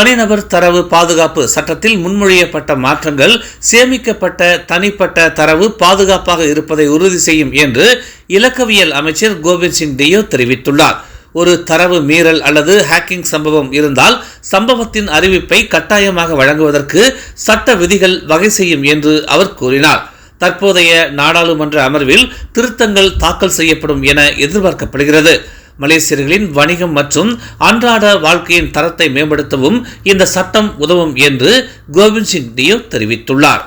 தனிநபர் தரவு பாதுகாப்பு சட்டத்தில் முன்மொழியப்பட்ட மாற்றங்கள் சேமிக்கப்பட்ட தனிப்பட்ட தரவு பாதுகாப்பாக இருப்பதை உறுதி செய்யும் என்று இலக்கவியல் அமைச்சர் கோவிந்த் சிங் டியோ தெரிவித்துள்ளார். ஒரு தரவு மீறல் அல்லது ஹேக்கிங் சம்பவம் இருந்தால் சம்பவத்தின் அறிவிப்பை கட்டாயமாக வழங்குவதற்கு சட்ட விதிகள் வகை செய்யும் என்று அவர் கூறினார். தற்போதைய நாடாளுமன்ற அமர்வில் திருத்தங்கள் தாக்கல் செய்யப்படும் என எதிர்பார்க்கப்படுகிறது. மலேசியர்களின் வணிகம் மற்றும் அன்றாட வாழ்க்கையின் தரத்தை மேம்படுத்தவும் இந்த சட்டம் உதவும் என்று கோவிந்த் சிங் டியோ தெரிவித்துள்ளார்.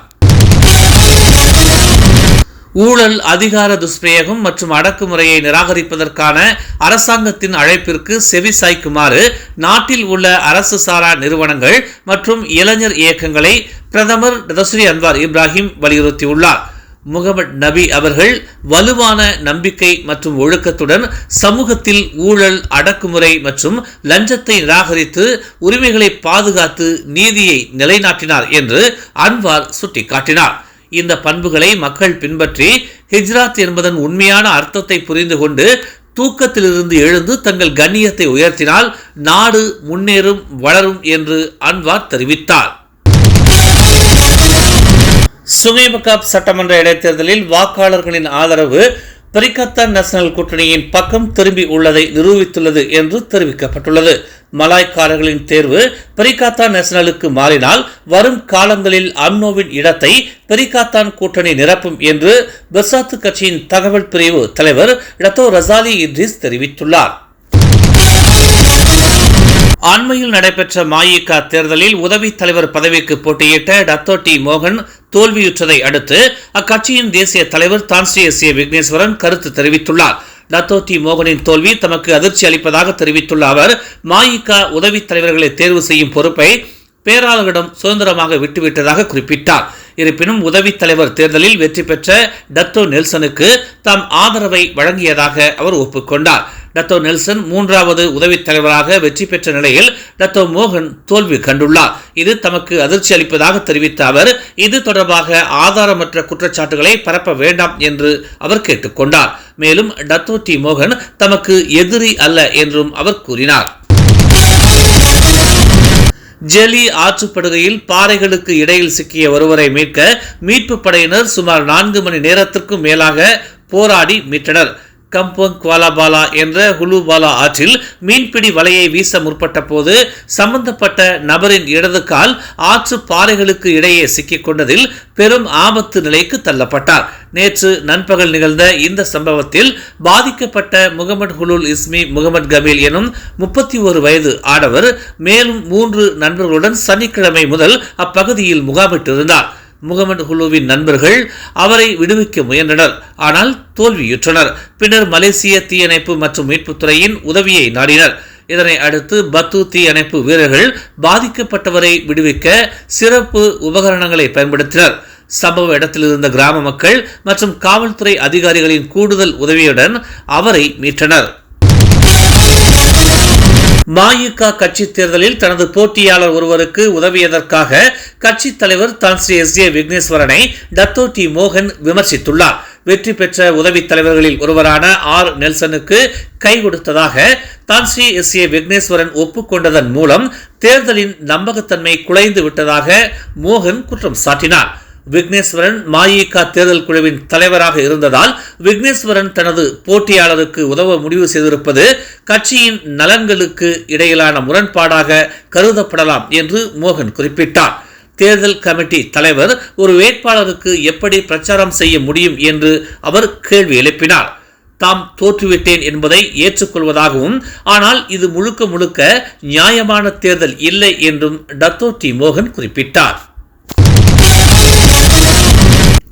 ஊழல் அதிகார துஷ்பிரயோகம் மற்றும் அடக்குமுறையை நிராகரிப்பதற்கான அரசாங்கத்தின் அழைப்பிற்கு செவி சாய்க்குமாறு நாட்டில் உள்ள அரசு சாரா நிறுவனங்கள் மற்றும் இளைஞர் இயக்கங்களை பிரதமர் தஸ்ரீ அன்வார் இப்ராஹிம் வலியுறுத்தியுள்ளார். முகமது நபி அவர்கள் வலுவான நம்பிக்கை மற்றும் ஒழுக்கத்துடன் சமூகத்தில் ஊழல் அடக்குமுறை மற்றும் லஞ்சத்தை நிராகரித்து உரிமைகளை பாதுகாத்து நீதியை நிலைநாட்டினார் என்று அன்வார் சுட்டிக்காட்டினார். இந்த பண்புகளை மக்கள் பின்பற்றி ஹிஜ்ராத் என்பதன் உண்மையான அர்த்தத்தை புரிந்து கொண்டு தூக்கத்திலிருந்து எழுந்து தங்கள் கண்ணியத்தை உயர்த்தினால் நாடு முன்னேறும் வளரும் என்று அன்வார் தெரிவித்தார். சுகைபகாப் சட்டமன்ற இடைத்தேர்தலில் வாக்காளர்களின் ஆதரவு பரிகத்தான் நேஷனல் கூட்டணியின் பக்கம் திரும்பி உள்ளதை நிரூபித்துள்ளது என்று தெரிவிக்கப்பட்டுள்ளது. மலாய்க்காரர்களின் தேர்வு பரிகாத்தான் நேஷனலுக்கு மாறினால் வரும் காலங்களில் அம்னோவின் இடத்தை பெரிகாத்தான் கூட்டணி நிரப்பும் என்று பெர்சாத்து கட்சியின் தகவல் பிரிவு தலைவர் டத்தோ ரசாலி இட்ரிஸ் தெரிவித்துள்ளார். அண்மையில் நடைபெற்ற மாயிகா தேர்தலில் உதவி தலைவர் பதவிக்கு போட்டியிட்ட டத்தோ டி மோகன் தோல்வியுற்றதை அடுத்து அக்கட்சியின் தேசிய தலைவர் தான்ஸ்ரீ எஸ் ஏ விக்னேஸ்வரன் கருத்து தெரிவித்துள்ளார். Dato T. மோகனின் தோல்வி தமக்கு அதிர்ச்சி அளிப்பதாக தெரிவித்துள்ள அவர் மாயிகா உதவித் தலைவர்களை தேர்வு செய்யும் பொறுப்பை பேராளர்களிடம் சுதந்திரமாக விட்டுவிட்டதாக குறிப்பிட்டார். இருப்பினும் உதவித் தலைவர் தேர்தலில் வெற்றி பெற்ற டத்தோ நெல்சனுக்கு தாம் ஆதரவை வழங்கியதாக அவர் ஒப்புக்கொண்டார். டத்தோ நெல்சன் மூன்றாவது உதவித் தலைவராக வெற்றி பெற்ற நிலையில் டத்தோ மோகன் தோல்வி கண்டுள்ளார். இது தமக்கு அதிர்ச்சி அளிப்பதாக தெரிவித்த அவர் இது தொடர்பாக ஆதாரமற்ற குற்றச்சாட்டுகளை பரப்ப வேண்டாம் என்று அவர் கேட்டுக்கொண்டார் மேலும் டத்தோ டி மோகன் தமக்கு எதிரி அல்ல என்றும் அவர் கூறினார். ஜெலி ஆற்றுப்படுகையில் பாறைகளுக்கு இடையில் சிக்கிய ஒருவரை மீட்க மீட்பு படையினர் சுமார் நான்கு மணி நேரத்திற்கும் மேலாக போராடி மீட்டனர். கம்பங் குவாலாபாலா என்ற ஹுலுபாலா ஆற்றில் மீன்பிடி வலையை வீச முற்பட்ட போது சம்பந்தப்பட்ட நபரின் இடது கால் ஆற்று பாறைகளுக்கு இடையே சிக்கிக் கொண்டதில் பெரும் ஆபத்து நிலைக்கு தள்ளப்பட்டார். நேற்று நண்பகல் நிகழ்ந்த இந்த சம்பவத்தில் பாதிக்கப்பட்ட முகமது ஹுலுல் இஸ்மி முகமது கபீல் எனும் முப்பத்தி ஒரு வயது ஆடவர் மேலும் மூன்று நண்பர்களுடன் சனிக்கிழமை முதல் அப்பகுதியில் முகாமிட்டிருந்தார். முகமது ஹுலுவின் நண்பர்கள் அவரை விடுவிக்க முயன்றனர். ஆனால் தோல்வியுற்றனர். பின்னர் மலேசிய தீயணைப்பு மற்றும் மீட்புத்துறையின் உதவியை நாடினர். இதனை அடுத்து பத்து தீயணைப்பு வீரர்கள் பாதிக்கப்பட்டவரை விடுவிக்க சிறப்பு உபகரணங்களை பயன்படுத்தினர். சம்பவ இடத்தில் இருந்த கிராம மக்கள் மற்றும் காவல்துறை அதிகாரிகளின் கூடுதல் உதவியுடன் அவரை மீட்டனர். மாயிகா கட்சி தேர்தலில் தனது போட்டியாளர் ஒருவருக்கு உதவியதற்காக கட்சி தலைவர் தான் ஸ்ரீ எஸ் ஏ விக்னேஸ்வரனை டத்தோ டி மோகன் விமர்சித்துள்ளார். வெற்றி பெற்ற உதவித் தலைவர்களில் ஒருவரான ஆர் நெல்சனுக்கு கை கொடுத்ததாக தான் ஸ்ரீ எஸ் ஏ விக்னேஸ்வரன் ஒப்புக்கொண்டதன் மூலம் தேர்தலின் நம்பகத்தன்மை குலைந்து விட்டதாக மோகன் குற்றம் சாட்டினார். விக்னேஸ்வரன் மாயிகா தேர்தல் குழுவின் தலைவராக இருந்ததால் விக்னேஸ்வரன் தனது போட்டியாளருக்கு உதவ முடிவு செய்திருப்பது கட்சியின் நலன்களுக்கு இடையிலான முரண்பாடாக கருதப்படலாம் என்று மோகன் குறிப்பிட்டார். தேர்தல் கமிட்டி தலைவர் ஒரு வேட்பாளருக்கு எப்படி பிரச்சாரம் செய்ய முடியும் என்று அவர் கேள்வி எழுப்பினார். தாம் தோற்றுவிட்டேன் என்பதை ஏற்றுக்கொள்வதாகவும் ஆனால் இது முழுக்க முழுக்க நியாயமான தேர்தல் இல்லை என்றும் டத்தோ டி மோகன் குறிப்பிட்டார்.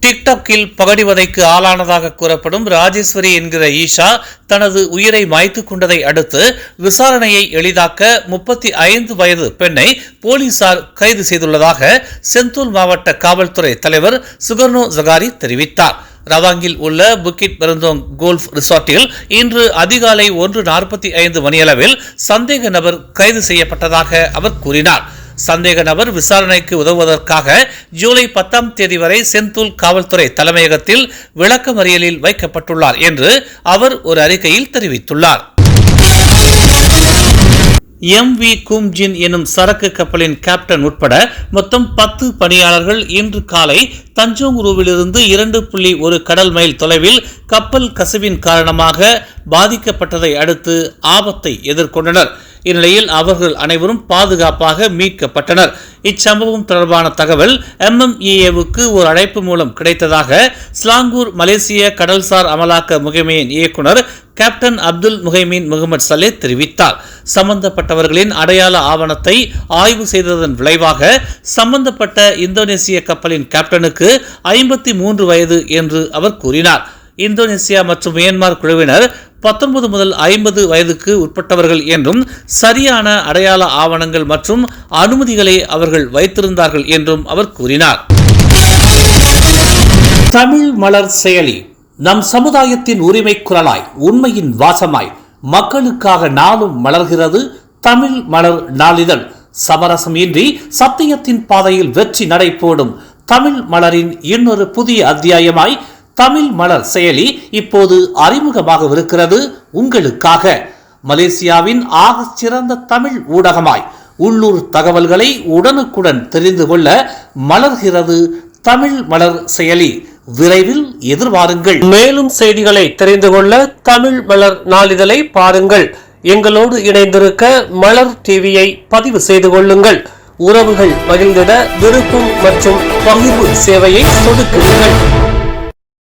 டிக்டாக்கில் பகடிவதைக்கு ஆளானதாக கூறப்படும் ராஜேஸ்வரி என்கிற ஈஷா தனது உயிரை மாய்த்து கொண்டதை அடுத்து விசாரணையை எளிதாக்க முப்பத்தி ஐந்து வயது பெண்ணை போலீசார் கைது செய்துள்ளதாக செந்தூல் மாவட்ட காவல்துறை தலைவர் சுகர்னோ ஜகாரி தெரிவித்தார். ரவாங்கில் உள்ள புக்கிட் பெருந்தோங் கோல்ஃப் ரிசார்ட்டில் இன்று அதிகாலை ஒன்று நாற்பத்தி ஐந்து மணியளவில் சந்தேக நபர் கைது செய்யப்பட்டதாக அவர் கூறினார். சந்தேக நபர் விசாரணைக்கு உதவுவதற்காக ஜூலை பத்தாம் தேதி வரை செந்தூல் காவல்துறை தலைமையகத்தில் விளக்கமறியலில் வைக்கப்பட்டுள்ளார் என்று அவர் ஒரு அறிக்கையில் தெரிவித்துள்ளார். எம் வி கும்ஜின் எனும் சரக்கு கப்பலின் கேப்டன் உட்பட மொத்தம் பத்து பணியாளர்கள் இன்று காலை தஞ்சோங்குருவிலிருந்து இரண்டு புள்ளி ஒரு கடல் மைல் தொலைவில் கப்பல் கசிவின் காரணமாக பாதிக்கப்பட்டதை அடுத்து ஆபத்தை எதிர்கொண்டனர். இந்நிலையில் அவர்கள் அனைவரும் பாதுகாப்பாக மீட்கப்பட்டனர். இச்சம்பவம் தொடர்பான தகவல் எம்எம்இஏவுக்கு ஒரு அழைப்பு மூலம் கிடைத்ததாக ஸ்லாங்கூர் மலேசிய கடல்சார் அமலாக்க முகமையின் இயக்குனர் கேப்டன் அப்துல் முகைமீன் முகமது சலே தெரிவித்தார். சம்பந்தப்பட்டவர்களின் அடையாள ஆவணத்தை ஆய்வு செய்ததன் விளைவாக சம்பந்தப்பட்ட இந்தோனேசிய கப்பலின் கேப்டனுக்கு ஐம்பத்தி மூன்று வயது என்று அவர் கூறினார். இந்தோனேசியா மற்றும் மியான்மர் குழுவினர் பத்தொன்பது முதல் ஐம்பது வயதுக்கு உட்பட்டவர்கள் என்றும் சரியான அடையாள ஆவணங்கள் மற்றும் அனுமதிகளை அவர்கள் வைத்திருந்தார்கள் என்றும் அவர் கூறினார். தமிழ் மலர் செயலி நம் சமுதாயத்தின் உரிமை குரலாய் உண்மையின் வாசமாய் மக்களுக்காக நாளும் மலர்கிறது தமிழ் மலர் நாளிதழ். சமரசம் இன்றி சத்தியத்தின் பாதையில் வெற்றி நடை போடும் தமிழ் மலரின் இன்னொரு புதிய அத்தியாயமாய் தமிழ் மலர் செயலி இப்போது அறிமுகமாகவிருக்கிறது உங்களுக்காக. மலேசியாவின் ஆக சிறந்த தமிழ் ஊடகமாய் உள்ளூர் தகவல்களை உடனுக்குடன் தெரிந்து கொள்ள மலர்கிறது தமிழ் மலர் செயலி. விரைவில் எதிர்பாருங்கள். மேலும் செய்திகளை தெரிந்து கொள்ள தமிழ் மலர் நாளிதழை பாருங்கள். எங்களோடு இணைந்திருக்க மலர் டிவியை பதிவு செய்து கொள்ளுங்கள். உறவுகள் மகிழ்ந்திட விருப்பம் மற்றும் பகிர்வு சேவையை சொடுக்குங்கள்